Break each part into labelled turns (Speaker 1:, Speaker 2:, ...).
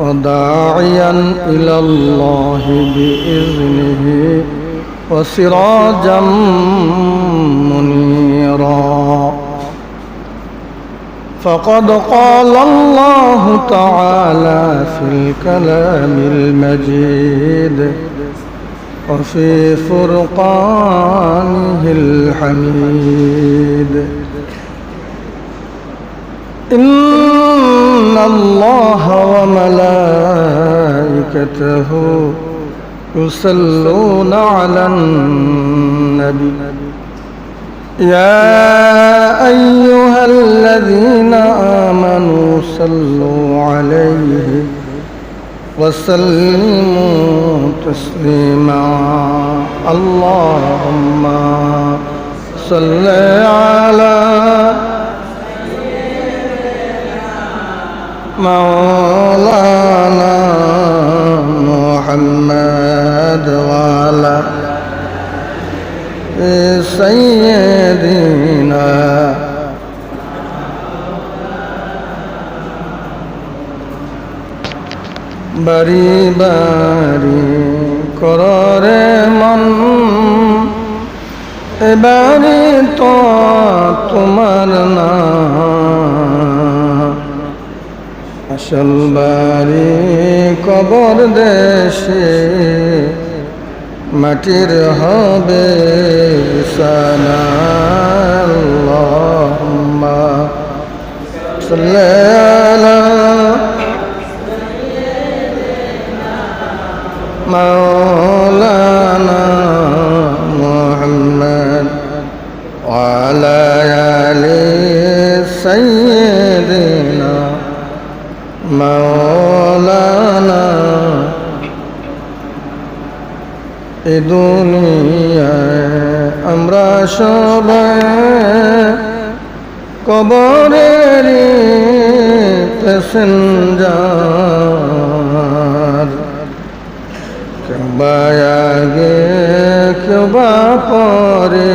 Speaker 1: وداعيا إلى الله بإذنه وسراجا منيرا. فقد قال الله تعالى في الكلام المجيد وفي فرقانه الحميد إن الله وملائكته يصلون على النبي. يا أيها الذين آمنوا صلوا عليه وسلموا تسليما. اللهم صل على مولانا محمد وعلى سيدنا বাড়ি বাড়ি কররে মন এবারে তো তোমার না আসল বাড়ি কবর দেশে মাটির হবে সানাল্লাহুম্মা সাল্লি আলা মাওলানা মুহাম্মদ মাওলানা, এ দুনিয়ায় আমরা সবাই কবরের প্যাসেঞ্জার। কেউ বা আগে কেউ বা পরে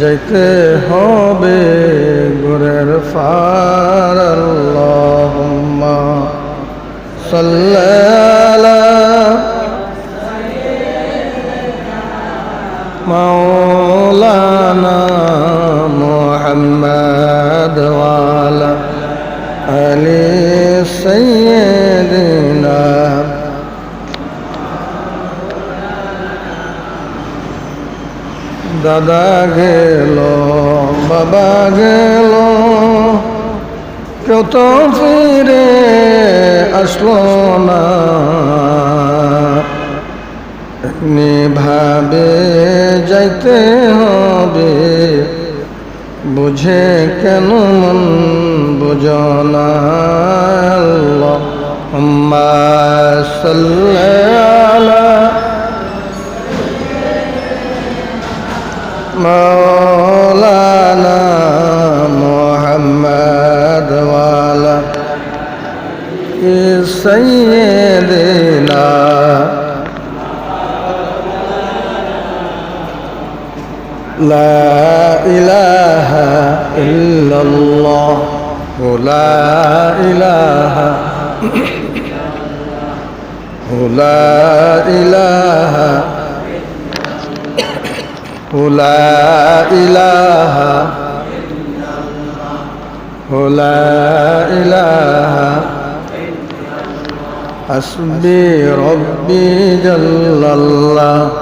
Speaker 1: যেতে হবে গুরের ফার সাল্লাল্লাহ مولانا محمد وعلى آل سيدنا দাদা গেল বাবা গেল কেউ তো ফিরে আসলো না। এমনি ভাবে যাইতে হবে, বুঝে কেন মন বুঝনা সাল্লি আলা لا إله إلا الله. لا إله. لا إله. لا إله. لا إله. حسبي ربي جل الله.